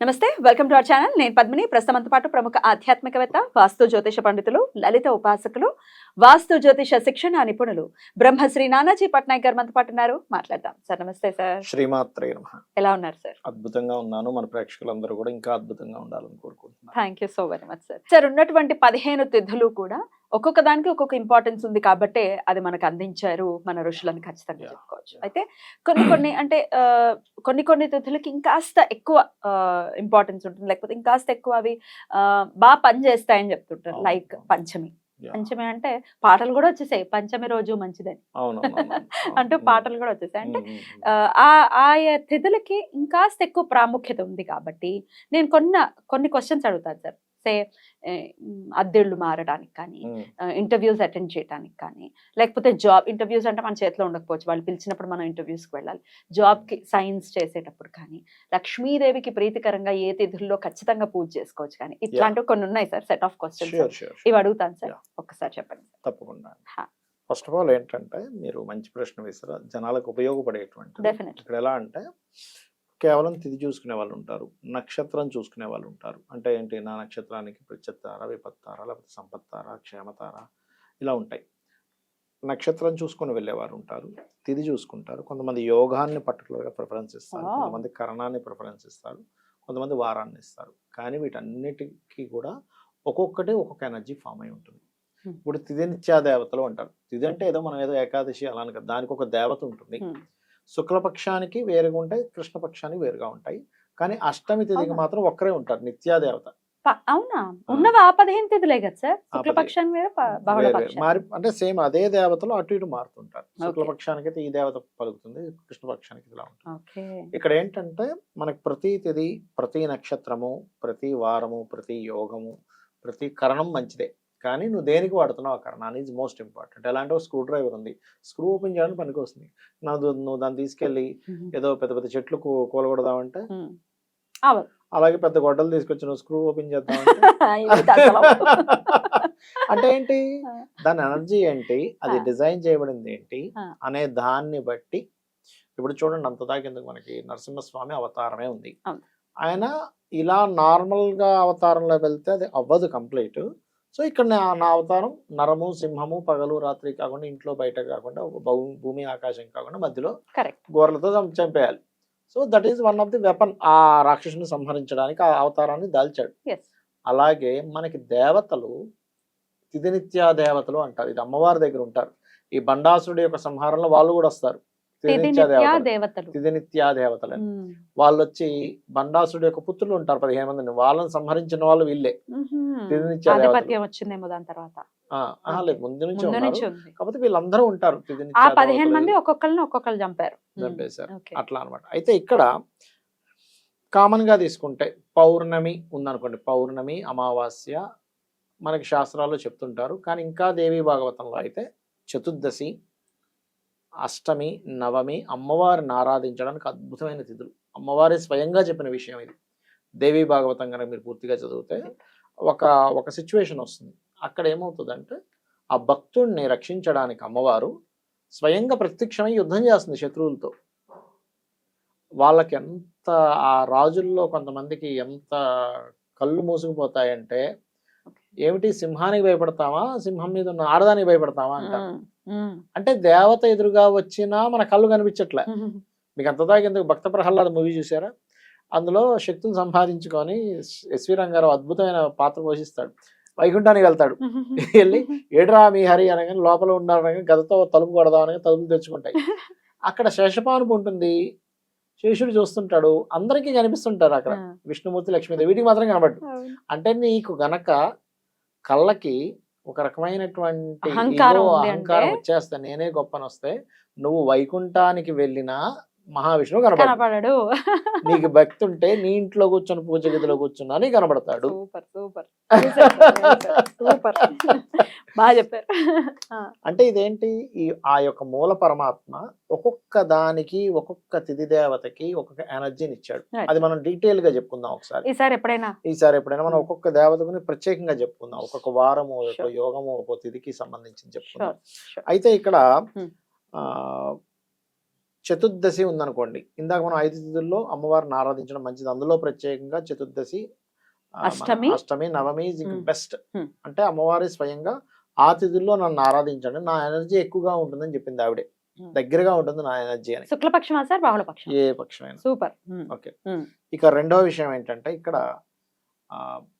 నమస్తే welcome to our channel. నేను పద్మిని. ప్రస్తుతంతో పాటు ప్రముఖ ఆధ్యాత్మికవేత్త వాస్తు జ్యోతిష పండితులు లలిత ఉపాసకులు వాస్తు జ్యోతిష శిక్షణ నిపుణులు బ్రహ్మశ్రీ నానాజీ పట్నాయక్ గారు మనతో పాటు ఉన్నారు. మాట్లాడదాం. సార్ నమస్తే సార్. శ్రీమాత్రే నమ. ఎలా ఉన్నారు సార్? అద్భుతంగా ఉన్నాను. మన ప్రేక్షకులందరూ కూడా ఇంకా అద్భుతంగా ఉండాలని కోరుకుంటున్నాను. Thank you so very much sir sir ఉన్నటువంటి పదిహేను తిథులు కూడా ఒక్కొక్క దానికి ఒక్కొక్క ఇంపార్టెన్స్ ఉంది కాబట్టే అది మనకు అందించారు మన ఋషులను ఖచ్చితంగా. చెప్పుకోవచ్చు. అయితే కొన్ని కొన్ని అంటే కొన్ని కొన్ని తిథులకి ఇంకాస్త ఎక్కువ ఇంపార్టెన్స్ ఉంటుంది. లేకపోతే ఇంకాస్త ఎక్కువ అవి బాగా పనిచేస్తాయని చెప్తుంటారు. లైక్. పంచమి. పంచమి అంటే పాటలు కూడా వచ్చేసాయి. పంచమి రోజు మంచిదని. అంటూ పాటలు కూడా వచ్చేసాయి. అంటే ఆ, ఆ ఆయా తిథులకి ఇంకాస్త ఎక్కువ ప్రాముఖ్యత ఉంది కాబట్టి నేను కొన్న కొన్ని క్వశ్చన్స్ అడుగుతాను సార్ సే అద్దెళ్ళు మారడానికి కానీ ఇంటర్వ్యూస్ అటెండ్ చేయడానికి కానీ లేకపోతే జాబ్ ఇంటర్వ్యూస్ అంటే మన చేతిలో ఉండకపోవచ్చు. వాళ్ళు పిలిచినప్పుడు మనం ఇంటర్వ్యూస్కి వెళ్ళాలి. జాబ్కి సైన్స్ చేసేటప్పుడు కానీ లక్ష్మీదేవికి ప్రీతికరంగా ఏ తిథుల్లో ఖచ్చితంగా పూజ చేసుకోవచ్చు కానీ ఇట్లాంటివి కొన్ని ఉన్నాయి sir set of questions. Sure. ఇవి అడుగుతాను సార్. ఒక్కసారి చెప్పండి తప్పకుండా. ఫస్ట్ ఆఫ్ ఆల్ ఏంటంటే మీరు మంచి ప్రశ్న వేసారు జనాలకు ఉపయోగపడేటువంటి ఇక్కడ ఎలా అంటే కేవలం తిథి చూసుకునే వాళ్ళు ఉంటారు. నక్షత్రం చూసుకునే వాళ్ళు ఉంటారు. అంటే ఏంటి? నా నక్షత్రానికి ప్రత్యత్తార విపత్తార లేకపోతే సంపత్తార క్షేమతార ఇలా ఉంటాయి. నక్షత్రం చూసుకొని వెళ్ళేవారు ఉంటారు. తిథి చూసుకుంటారు. కొంతమంది యోగాన్ని పర్టికులర్గా ప్రిఫరెన్స్ ఇస్తారు. కొంతమంది కరణాన్ని ప్రిఫరెన్స్ ఇస్తారు. కొంతమంది వారాన్ని ఇస్తారు. కానీ వీటన్నిటికీ కూడా ఒక్కొక్కటి ఒక్కొక్క ఎనర్జీ ఫామ్ అయి ఉంటుంది. ఇప్పుడు తిథి నిత్యా దేవతలు అంటారు. తిథి అంటే ఏదో మనం ఏదో ఏకాదశి అలా అని కాదు. దానికి ఒక దేవత ఉంటుంది. శుక్లపక్షానికి వేరుగా ఉంటాయి కృష్ణపక్షానికి వేరుగా ఉంటాయి. కానీ అష్టమి తిథికి? మాత్రం ఒక్కరే ఉంటారు నిత్యా దేవత అవునా? ఉన్నవి పదిహేను తిథులే కదా సార్? వేరే మారి అంటే సేమ్ అదే దేవతలు అటు ఇటు మారుతుంటారు. శుక్లపక్షానికి అయితే ఈ దేవత పలుకుతుంది కృష్ణపక్షానికి ఇలా ఉంటుంది. ఇక్కడ ఏంటంటే మనకి ప్రతి తిథి ప్రతి నక్షత్రము ప్రతి వారము ప్రతి యోగము ప్రతి కరణం మంచిదే. కానీ నువ్వు దేనికి వాడుతున్నావు ఆ కరణాన్ని ఈజ్ మోస్ట్ ఇంపార్టెంట్ ఎలాంటి ఒక స్క్రూ డ్రైవర్ ఉంది స్క్రూ ఓపెన్ చేయడానికి పనికి వస్తుంది నాకు నువ్వు దాన్ని తీసుకెళ్ళి ఏదో పెద్ద పెద్ద చెట్లు కూలగొడదామంటే. అలాగే పెద్ద గొడ్డలు తీసుకొచ్చి నువ్వు స్క్రూ ఓపెన్ అవ్వదు. అంటే ఏంటి. దాని ఎనర్జీ ఏంటి అది. డిజైన్ చేయబడింది ఏంటి. అనే దాన్ని బట్టి ఇప్పుడు చూడండి అంత దాకేందుకు మనకి నరసింహస్వామి అవతారమే ఉంది అవును. ఆయన ఇలా నార్మల్గా అవతారంలో వెళ్తే అది అవ్వదు కంప్లీట్ సో ఇక్కడ నా నా అవతారం నరము సింహము పగలు రాత్రి కాకుండా ఇంట్లో బయట కాకుండా ఒక భూ- భూమి ఆకాశం కాకుండా మధ్యలో గోర్లతో చంప- చంపేయాలి. So that is one of the weapon ఆ రాక్షసుని సంహరించడానికి ఆ అవతారాన్ని దాల్చాడు. అలాగే మనకి దేవతలు తిథినిత్యా దేవతలు అంటారు. ఇది అమ్మవారి దగ్గర ఉంటారు. ఈ బండాసురుడి యొక్క సంహారంలో వాళ్ళు కూడా వస్తారు. తిథినిత్యా దేవతలు. వాళ్ళు వచ్చి బండాసురుడి యొక్క పుత్రులు ఉంటారు పదిహేను మందిని. వాళ్ళని సంహరించిన వాళ్ళు వీళ్ళే. తిథినిత్యా వచ్చిందేమో దాని తర్వాత. లేదు ముందు నుంచి కాకపోతే వీళ్ళందరూ ఉంటారు పదిహేను మంది ఒక్కొక్కరిని ఒక్కొక్కరు చంపారు. చంపేశారు. అట్లా అన్నమాట. అయితే ఇక్కడ కామన్గా తీసుకుంటే పౌర్ణమి ఉందనుకోండి. పౌర్ణమి అమావాస్య మనకి శాస్త్రాల్లో చెప్తుంటారు. కానీ ఇంకా దేవి భాగవతంలో అయితే చతుర్దశి అష్టమి నవమి అమ్మవారిని ఆరాధించడానికి అద్భుతమైన తిథులు. అమ్మవారి స్వయంగా చెప్పిన విషయం ఇది. దేవి భాగవతం కనుక మీరు పూర్తిగా చదివితే ఒక ఒక సిచ్యువేషన్ వస్తుంది. అక్కడ ఏమవుతుందంటే ఆ భక్తుడిని రక్షించడానికి అమ్మవారు స్వయంగా ప్రత్యక్షమై యుద్ధం చేస్తుంది శత్రువులతో. వాళ్ళకి ఎంత ఆ రాజుల్లో కొంతమందికి ఎంత కళ్ళు మూసుకుపోతాయంటే ఏమిటి సింహానికి భయపడతామా? సింహం మీద ఉన్న ఆడదానికి భయపడతామా అంటారు. అంటే దేవత ఎదురుగా వచ్చినా మన కళ్ళు కనిపించట్లే. మీకు అంత దాకా ఎందుకు? భక్త ప్రహ్లాద మూవీ చూసారా? అందులో శక్తులు సంపాదించుకొని ఎస్వి రంగారావు అద్భుతమైన పాత్ర పోషిస్తాడు. వైకుంఠానికి వెళ్తాడు. వెళ్ళి ఏడ్రా మీ హరి అనగానే లోపల ఉండాలనగా గదతో తలుపు కొడదాం అనగా తలుపులు తెచ్చుకుంటాయి అక్కడ శేషపానుపు ఉంటుంది. శేషుడు చూస్తుంటాడు. అందరికీ కనిపిస్తుంటారు అక్కడ. విష్ణుమూర్తి లక్ష్మీదేవి వీటికి మాత్రం కనబడ్డు. అంటే నీకు గనక కళ్ళకి ఒక రకమైనటువంటి అహంకారం? వచ్చేస్తా నేనే గొప్పని వస్తే నువ్వు వైకుంఠానికి వెళ్ళినా మహావిష్ణువు కనపడడు నీకు భక్తి ఉంటే నీ ఇంట్లో కూర్చొని పూజ గదిలో కూర్చున్నా నీ కనబడతాడు. Super super. సూపర్. బాగా చెప్పారు అంటే ఇదేంటి ఈ ఆ యొక్క మూల పరమాత్మ ఒక్కొక్క దానికి ఒక్కొక్క తిథి దేవతకి ఒక్కొక్క ఎనర్జీని ఇచ్చాడు. అది మనం డీటెయిల్గా చెప్పుకుందాం ఒకసారి ఈసారి ఎప్పుడైనా ఈసారి ఎప్పుడైనా మనం Hmm. ఒక్కొక్క దేవతకుని ప్రత్యేకంగా చెప్పుకుందాం ఒక్కొక్క వారము ఒక్కొక్క. యోగము ఒక్కొక్క తిథికి సంబంధించి చెప్పుకుందాం అయితే ఇక్కడ Hmm. ఆ చతుర్దశి ఉందనుకోండి ఇందాక మనం ఐదు తిథుల్లో అమ్మవారిని ఆరాధించడం మంచిది అందులో ప్రత్యేకంగా చతుర్దశి అష్టమి? అష్టమి నవమి Hmm. బెస్ట్. అంటే అమ్మవారి స్వయంగా ఆ తిథుల్లో నన్ను ఆరాధించండి. నా ఎనర్జీ ఎక్కువగా ఉంటుందని చెప్పింది ఆవిడే. దగ్గరగా ఉంటుంది నా ఎనర్జీ అని. శుక్లపక్షమా సార్? బహుళపక్షం ఏ పక్షమైనా. సూపర్. ఓకే. ఇక రెండవ విషయం ఏంటంటే ఇక్కడ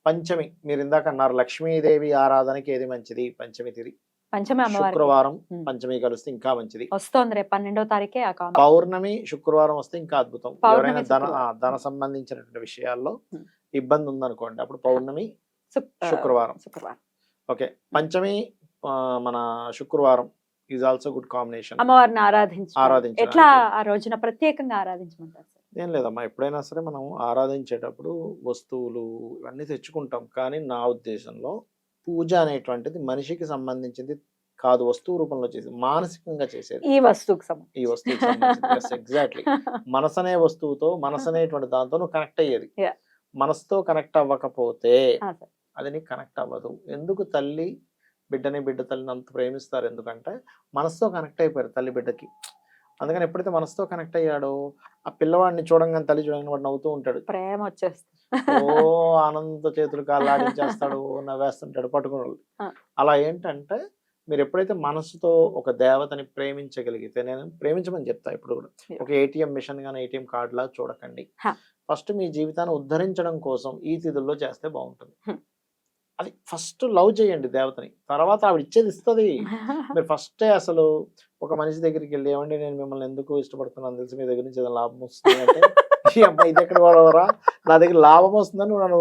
పంచమి. మీరు ఇందాక అన్నారు లక్ష్మీదేవి ఆరాధనకి ఏది మంచిది? పంచమి తిది పంచమి శుక్రవారం. పంచమి కలిస్తే ఇంకా మంచిది. వస్తోంది రేపు పన్నెండో తారీఖే పౌర్ణమి శుక్రవారం వస్తే ఇంకా అద్భుతం. ఎవరైనా ధన. ధన సంబంధించినటువంటి విషయాల్లో. ఇబ్బంది ఉందనుకోండి అప్పుడు పౌర్ణమి శుక్రవారం. శుక్రవారం. ఓకే. పంచమి మన శుక్రవారం ఈజ్ ఆల్సో గుడ్ కాంబినేషన్ అమ్మవారిని ఆరాధించ ఆరాధించడానికి. ఎట్లా ఆ రోజున ప్రత్యేకంగా ఆరాధించమంటారు ఏం లేదమ్మా. ఎప్పుడైనా సరే మనం ఆరాధించేటప్పుడు వస్తువులు ఇవన్నీ తెచ్చుకుంటాం. కానీ నా ఉద్దేశంలో పూజ అనేటువంటిది మనిషికి సంబంధించింది కాదు. వస్తువు రూపంలో చేసేది మానసికంగా చేసేది. ఈ వస్తువుకి ఈ వస్తువు ఎగ్జాక్ట్లీ మనసు అనే వస్తువుతో మనసు అనేటువంటి దాంతో కనెక్ట్ అయ్యేది. మనసుతో కనెక్ట్ అవ్వకపోతే. అది నీకు కనెక్ట్ అవ్వదు. ఎందుకు తల్లి బిడ్డని బిడ్డ తల్లిని అంత ప్రేమిస్తారు? ఎందుకంటే మనసుతో కనెక్ట్ అయిపోయారు తల్లి బిడ్డకి. అందుకని ఎప్పుడైతే మనసుతో కనెక్ట్ అయ్యాడో ఆ పిల్లవాడిని చూడంగానే తల్లి చూడంగానే వాడు నవ్వుతూ ఉంటాడు. ప్రేమ వచ్చేస్తుంది. ఓ ఆనంద చేతులు కాళ్ళు ఆడించేస్తాడు నవ్వేస్తుంటాడు పట్టుకుని. అలా ఏంటంటే మీరు ఎప్పుడైతే మనసుతో ఒక దేవతని ప్రేమించగలిగితే నేను ప్రేమించమని చెప్తా ఇప్పుడు కూడా. ఒక ఏటీఎం మిషన్ గానీ ఏటీఎం కార్డ్ లా చూడకండి. ఫస్ట్ మీ జీవితాన్ని ఉద్ధరించడం కోసం ఈ తిథుల్లో చేస్తే బాగుంటుంది. అది ఫస్ట్ లవ్ చేయండి దేవతని. తర్వాత ఆవిడ ఇచ్చేది ఇస్తుంది. మీరు ఫస్టే అసలు ఒక మనిషి దగ్గరికి వెళ్ళి ఏమండి నేను మిమ్మల్ని ఎందుకు ఇష్టపడుతున్నాను? తెలిసి మీ దగ్గర నుంచి ఏదైనా లాభం వస్తుంది అంటే ఈ అమ్మాయి ఇది ఎక్కడ వాడవరా? నా దగ్గర లాభం వస్తుందని నువ్వు నన్ను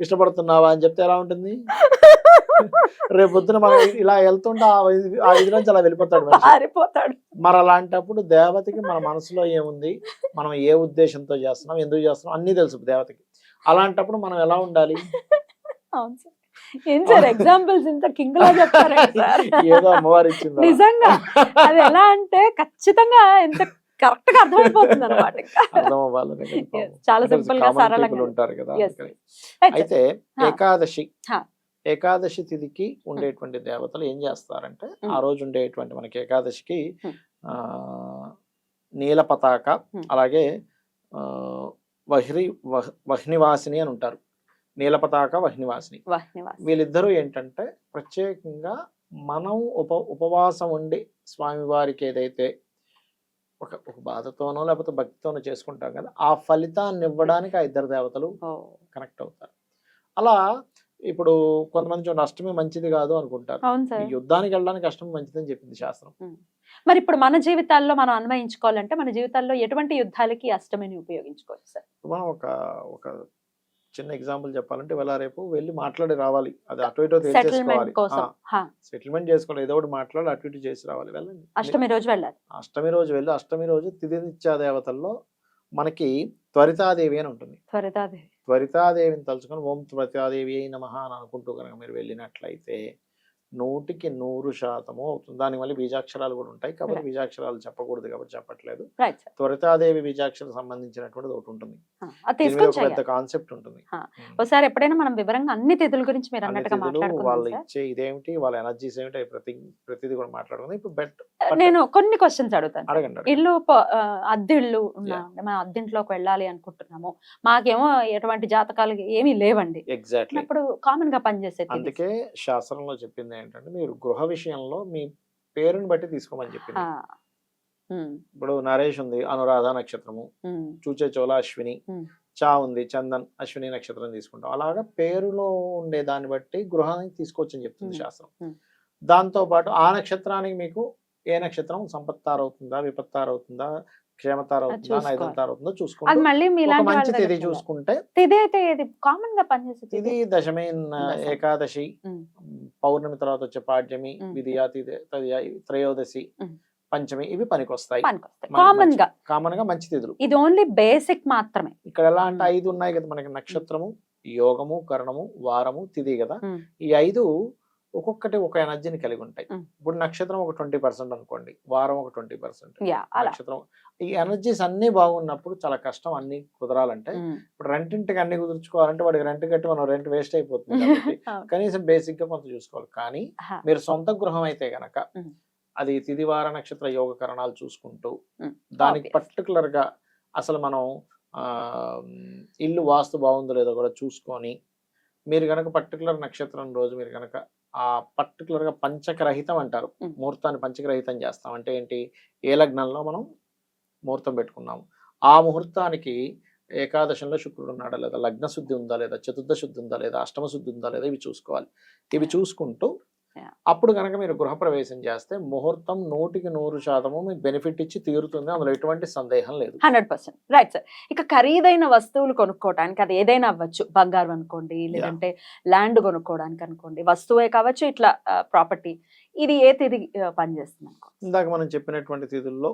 ఇష్టపడుతున్నావా? అని చెప్తే ఎలా ఉంటుంది? రేపు పొద్దున మనం ఇలా వెళ్తుంటే ఆ ఇది- నుంచి అలా వెళ్ళిపోతాడు మనిషి. పారిపోతాడు మరి అలాంటప్పుడు దేవతకి మన మనసులో ఏముంది? మనం ఏ ఉద్దేశంతో చేస్తున్నాం? ఎందుకు చేస్తున్నాం? అన్నీ తెలుసు దేవతకి. అలాంటప్పుడు మనం ఎలా ఉండాలి? అవును సార్ ఏం సార్ ఎగ్జాంపుల్స్ ఇంత కింగ్ లా చెప్తారు సార్ ఏదో అమ్మవారు ఇచ్చింది నిజంగా అది ఎలా అంటే ఖచ్చితంగా ఎంత కరెక్ట్గా అర్థమైపోతుంది అనమాట. చాలా సింపుల్గా సరళంగా ఉంటారు కదా. అయితే. ఏకాదశి. ఏకాదశి తిథికి ఉండేటువంటి దేవతలు ఏం చేస్తారంటే ఆ ఉమ్. రోజు ఉండేటువంటి మనకి ఏకాదశికి. ఆ నీల పతాక ఉమ్. అలాగే ఆ, వహ్రి వహ్- వహ్నివాసిని అని ఉంటారు నీల పతాక వహ్నివాసిని. వాహ్ నివాస్. వీళ్ళిద్దరూ ఏంటంటే ప్రత్యేకంగా మనం ఉప ఉపవాసం ఉండి స్వామివారికి ఏదైతే ఒక ఒక బాధతోనో లేకపోతే భక్తితోనో చేసుకుంటాం కదా ఆ ఫలితాన్ని ఇవ్వడానికి ఆ ఇద్దరు దేవతలు కనెక్ట్ అవుతారు. అలా ఇప్పుడు కొంతమంది చూడండి అష్టమి మంచిది కాదు అనుకుంటారు. యుద్ధానికి వెళ్ళడానికి అష్టమి మంచిదని చెప్పింది శాస్త్రం. మరి ఇప్పుడు మన జీవితాల్లో మనం అన్వయించుకోవాలంటే మన జీవితాల్లో ఎటువంటి యుద్ధాలకి అష్టమిని ఉపయోగించుకోవచ్చు సార్? మనం ఒక ఒక చిన్న ఎగ్జాంపుల్ చెప్పాలంటే ఇవాళ రేపు వెళ్ళి మాట్లాడి రావాలి. అది అటు ఇటు హా, సెటిల్మెంట్ చేసుకోవాలి. ఏదో ఒకటి మాట్లాడి అటు ఇటు చేసి రావాలి. వెళ్ళండి. అష్టమి రోజు వెళ్ళాలి. అష్టమి రోజు వెళ్ళి అష్టమి రోజు తిథినిత్యా దేవతల్లో మనకి త్వరితాదేవి అని ఉంటుంది. త్వరితాదేవి. త్వరితాదేవిని తలుచుకొని ఓం త్వరితాదేవి అయి నమః అని అనుకుంటూ కనుక మీరు వెళ్ళినట్లయితే నూటికి నూరు శాతము అవుతుంది. దాని వల్ల బీజాక్షరాలు కూడా ఉంటాయి. కాబట్టి. బీజాక్షరాలు చెప్పకూడదు కాబట్టి చెప్పట్లేదు. త్వరితాదేవి బీజాక్షరం సంబంధించినటువంటిది ఒకటి ఉంటుంది. పెద్ద కాన్సెప్ట్ ఉంటుంది. ఒకసారి ఎప్పుడైనా మనం వివరంగా అన్ని తిథుల గురించి మీరు అన్ని అన్నట్టుగా వాళ్ళు ఇచ్చే ఇదేమిటి? వాళ్ళ ఎనర్జీస్ ఏమిటి? ప్రతి ప్రతిదీ కూడా మాట్లాడుకుందాం. ఇప్పుడు బెట్ నేను కొన్ని క్వశ్చన్స్ అడుగుతాను. అడగండి. ఇల్లు అద్దెళ్ళు ఉన్నా మనం అద్దెంట్లోకి వెళ్ళాలి అనుకుంటున్నాము. మాకేమో ఎటువంటి జాతకాలు ఏమీ లేవండి. ఎగ్జాక్ట్లీ అప్పుడు కామన్గా పనిచేసే. అందుకే శాస్త్రంలో చెప్పింది ఏంటంటే మీరు గృహ విషయంలో మీ పేరుని బట్టి తీసుకోమని చెప్పింది. ఇప్పుడు నరేష్ ఉంది అనురాధ నక్షత్రము. చూచే చోళ అశ్విని. చా ఉంది చందన్ అశ్విని నక్షత్రం తీసుకుంటాం. అలాగా పేరులో ఉండే దాన్ని బట్టి గృహానికి తీసుకోవచ్చు అని చెప్తుంది. శాస్త్రం. దాంతో పాటు ఆ నక్షత్రానికి మీకు ఏ నక్షత్రం సంపత్తారు అవుతుందా విపత్తారు అవుతుందా క్షేమతారు అవుతుందా చూసుకోవాలి. నైదంతారు అవుతుందో అది చూసుకుంటూ మళ్ళీ మంచి. చూసుకుంటే అయితే కామన్గా. ఇది దశమి. ఏకాదశి. పౌర్ణమి తర్వాత వచ్చే పాడ్యమి. విధియా త్రయోదశి. పంచమి ఇవి పనికొస్తాయి కామన్గా కామన్గా మంచి తిథులు ఇది ఓన్లీ బేసిక్ మాత్రమే ఇక్కడ ఎలా అంటే. ఐదు ఉన్నాయి కదా మనకి నక్షత్రము యోగము కరణము వారము తిథి కదా. ఈ ఐదు ఒక్కొక్కటి ఒక ఎనర్జీని కలిగి ఉంటాయి. ఇప్పుడు నక్షత్రం ఒక ట్వంటీ పర్సెంట్ అనుకోండి వారం ఒక ట్వంటీ పర్సెంట్ నక్షత్రం ఈ ఎనర్జీస్ అన్ని బాగున్నప్పుడు చాలా కష్టం అన్ని కుదరాలంటే. ఇప్పుడు రెంటింటికి అన్ని కుదుర్చుకోవాలంటే వాడికి రెంట్ కట్టి మనం రెంట్ వేస్ట్ అయిపోతుంది కాబట్టి. కనీసం బేసిక్గా కొంత చూసుకోవాలి కానీ. మీరు సొంత గృహం అయితే గనక. అది తిదివార నక్షత్ర యోగ కరణాలు చూసుకుంటూ. దానికి. పర్టికులర్గా అసలు మనం ఆ, ఇల్లు వాస్తు బాగుందో లేదో కూడా చూసుకొని మీరు గనక పర్టికులర్ నక్షత్రం రోజు మీరు గనక ఆ పర్టికులర్గా పంచకరహితం అంటారు. ముహూర్తాన్ని పంచకరహితం చేస్తాం. అంటే ఏంటి? ఏ లగ్నంలో మనం ముహూర్తం పెట్టుకున్నాము. ఆ ముహూర్తానికి ఏకాదశంలో శుక్రుడు ఉన్నాడా లేదా? లగ్న శుద్ధి ఉందా లేదా? చతుర్థ శుద్ధి ఉందా లేదా? అష్టమ శుద్ధి ఉందా లేదా? ఇవి చూసుకోవాలి. ఇవి చూసుకుంటూ. అప్పుడు కనుక మీరు గృహప్రవేశం చేస్తే ముహూర్తం నూటికి నూరు శాతము మీకు బెనిఫిట్ ఇచ్చి తీరుతుంది. అందులో ఎటువంటి సందేహం లేదు. Hundred percent. Right sir. ఇక ఖరీదైన వస్తువులు కొనుక్కోవడానికి అది ఏదైనా అవ్వచ్చు. బంగారం అనుకోండి లేదంటే ల్యాండ్ కొనుక్కోవడానికి అనుకోండి. వస్తువే కావచ్చు ఇట్లా ప్రాపర్టీ. ఇది ఏ తిరిగి పనిచేస్తుంది అనుకో ఇందాక మనం చెప్పినటువంటి తిథుల్లో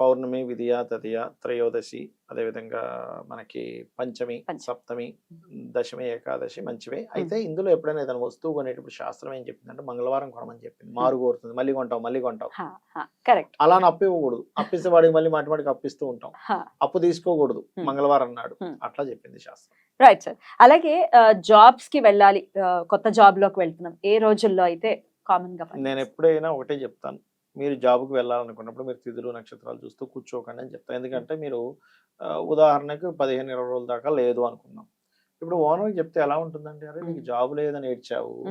పౌర్ణమి విధియ తదియ త్రయోదశి అదేవిధంగా మనకి పంచమి. సప్తమి దశమి ఏకాదశి మంచివే. అయితే ఇందులో ఎప్పుడైనా ఏదైనా వస్తువు కొనేటప్పుడు శాస్త్రం ఏం చెప్పిందంటే మంగళవారం కొనమని చెప్పింది. మారు కోరుతుంది. మళ్ళీ కొంటావు మళ్ళీ కొంటావు. కరెక్ట్. అలా అప్పు ఇవ్వకూడదు అప్పిస్తే వాడికి మళ్ళీ మాటి మాటికి అప్పిస్తూ ఉంటాం. అప్పు తీసుకోకూడదు. మంగళవారం నాడు. Hmm. అట్లా చెప్పింది శాస్త్రం. రైట్ సార్ అలాగే జాబ్స్కి వెళ్ళాలి. కొత్త జాబ్లోకి వెళ్తున్నాం. ఏ రోజుల్లో అయితే కామన్గా నేను? ఎప్పుడైనా ఒకటే చెప్తాను. మీరు జాబ్కి వెళ్ళాలనుకున్నప్పుడు మీరు తిథులు నక్షత్రాలు చూస్తూ కూర్చోకండి అని చెప్తాను ఎందుకంటే మీరు ఉదాహరణకు పదిహేను ఇరవై రోజుల దాకా లేదు అనుకున్నాం. ఇప్పుడు ఓనర్కి చెప్తే ఎలా ఉంటుందండి? అరే నీకు. జాబ్ లేదని ఏడ్చావు.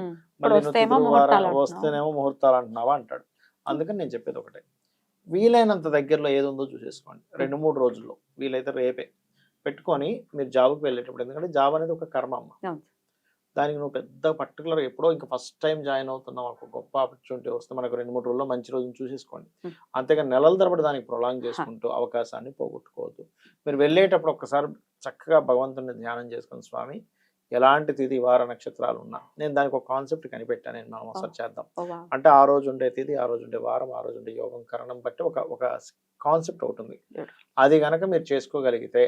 వస్తేనేమో ముహూర్తాలు అంటున్నావా అంటాడు. అందుకని నేను చెప్పేది ఒకటే. వీలైనంత దగ్గరలో ఏది ఉందో చూసేసుకోండి. రెండు మూడు రోజుల్లో. వీలైతే రేపే. పెట్టుకొని మీరు జాబ్కి వెళ్ళేటప్పుడు. ఎందుకంటే జాబ్ అనేది ఒక కర్మ అమ్మ. దానికి నువ్వు పెద్ద పర్టికులర్ ఎప్పుడో ఇంకా ఫస్ట్ టైం జాయిన్ అవుతున్నావు. ఒక గొప్ప ఆపర్చునిటీ వస్తే మనకు రెండు మూడు రోజుల్లో మంచి రోజును చూసేసుకోండి. అంతేగా నెలల తరబడి దానికి ప్రొలాంగ్ చేసుకుంటూ అవకాశాన్ని పోగొట్టుకోవద్దు. మీరు వెళ్ళేటప్పుడు ఒక్కసారి చక్కగా భగవంతుని ధ్యానం చేసుకుని స్వామి ఎలాంటి తిథి వార నక్షత్రాలు ఉన్నా నేను దానికి ఒక కాన్సెప్ట్ కనిపెట్టాను. నేను మనం ఒకసారి చేద్దాం. అంటే ఆ రోజు ఉండే తిథి ఆ రోజు ఉండే వారం ఆ రోజు ఉండే యోగం కరణం బట్టి ఒక ఒక కాన్సెప్ట్ ఒకటి ఉంది. అది గనక మీరు చేసుకోగలిగితే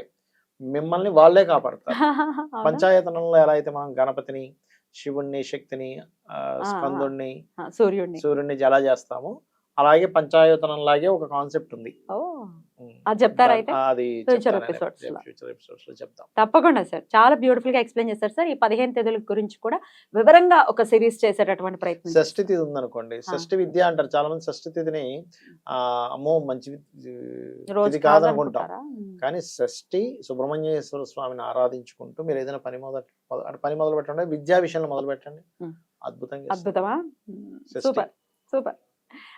మిమ్మల్ని వాళ్ళే కాపాడతారు? పంచాయతనంలో ఎలా అయితే మనం గణపతిని శివుణ్ణి శక్తిని. స్కందుణ్ణి సూర్యుడిని సూర్యుడిని ఎలా చేస్తాము అలాగే పంచాయతనం లాగే ఒక కాన్సెప్ట్ ఉంది. అది చెప్తారా అయితే? అది లో. చెప్తాం. తప్పకుండా సార్. చాలా బ్యూటిఫుల్గా ఎక్స్ప్లెయిన్ చేశారు సార్. ఈ పదిహేను తేదీల గురించి కూడా వివరంగా ఒక సిరీస్ చేసేటటువంటి ప్రయత్నం షష్ఠి తిథి ఉందనుకోండి. షష్ఠి విద్య అంటారు. చాలా మంది షష్ఠి తిథిని అమ్మో మంచి తిథి కాదనుకుంటాం. కానీ షష్ఠి సుబ్రహ్మణ్యేశ్వర స్వామిని ఆరాధించుకుంటూ మీరు ఏదైనా పని మొదలు మొద- పని మొదలు పెట్టండి విద్యా విషయంలో మొదలు పెట్టండి. అద్భుతంగా చేస్తారు. అద్భుతమా. సూపర్. సూపర్.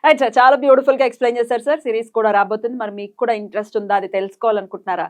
రైట్ చాలా బ్యూటిఫుల్గా ఎక్స్ప్లెయిన్ చేశారు సార్ సిరీస్ కూడా రాబోతుంది. మరి మీకు కూడా ఇంట్రెస్ట్ ఉందా? అది తెలుసుకోవాలనుకుంటున్నారా?